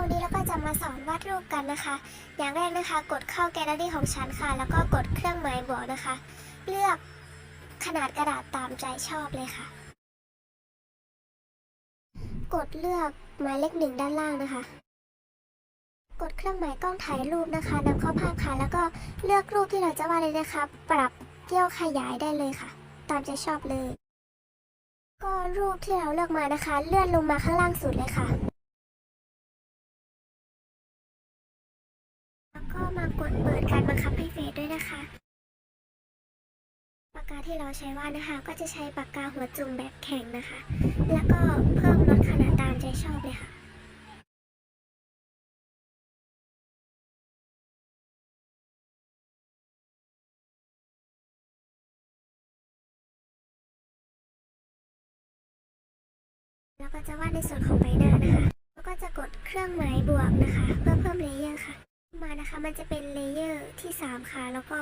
วันนี้เราก็จะมาสอนวาดรูปกันนะคะ อย่างแรกนะคะ กดเข้าแกลเลอรี่ของฉันค่ะ แล้วก็กดเครื่องหมายบวกนะคะ เลือกขนาดกระดาษตามใจชอบเลยค่ะ กดเลือกหมายเลขหนึ่งด้านล่างนะคะ กดเครื่องหมายกล้องถ่ายรูปนะคะนำเข้าภาพค่ะ แล้วก็เลือกรูปที่เราจะวาดเลยนะคะ ปรับเกี่ยวขยายได้เลยค่ะ ตามใจชอบเลย ก็รูปที่เราเลือกมานะคะ เลื่อนลงมาข้างล่างสุดเลยค่ะ แล้วก็มากดเปิดการบังคับให้เฟซด้วยนะคะ ปากกาที่เราใช้วาดนะคะ ก็จะใช้ปากกาหัวจุ่มแบบแข็งนะคะ แล้วก็เพิ่มลดขนาดตามใจชอบเลยค่ะแล้วก็จะวาดในส่วนของใบหน้านะคะ แล้วก็จะกดเครื่องหมายบวกนะคะ เพื่อเพิ่มเลเยอร์ค่ะ นะคะ มันจะเป็นเลเยอร์ที่ 3 ค่ะ แล้วก็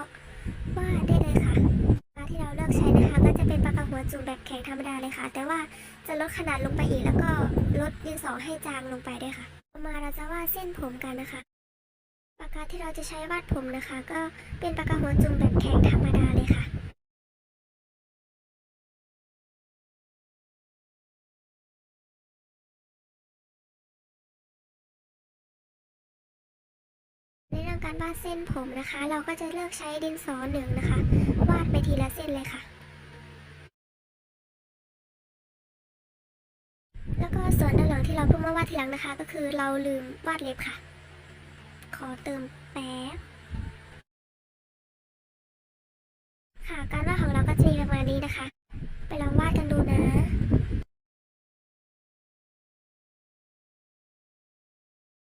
วาดได้เลยค่ะปากกาที่เราเลือกใช้นะคะ ก็จะเป็นปากกาหัวจุ่มแบบแข็งธรรมดาเลยค่ะ แต่ว่าจะลดขนาดลงไปอีก แล้วก็ลดดินสอให้จางลงไปด้วยค่ะ ต่อมาเราจะวาดเส้นผมกันนะคะปากกาที่เราจะใช้วาดผมนะคะ ก็เป็นปากกาหัวจุ่มแบบแข็งธรรมดาเลยค่ะ ในเรื่องการวาดเส้นผมนะคะ เราก็จะเลือกใช้ดินสอหนึ่งนะคะ วาดไปทีละเส้นเลยค่ะ แล้วก็ส่วนด้านหลังที่เราเพิ่งมาวาดทีหลังนะคะ ก็คือเราลืมวาดเล็บค่ะ ขอเติมแป๊บค่ะการวาดของเราก็จะมีประมาณนี้นะคะไปลองวาดกันดูนะ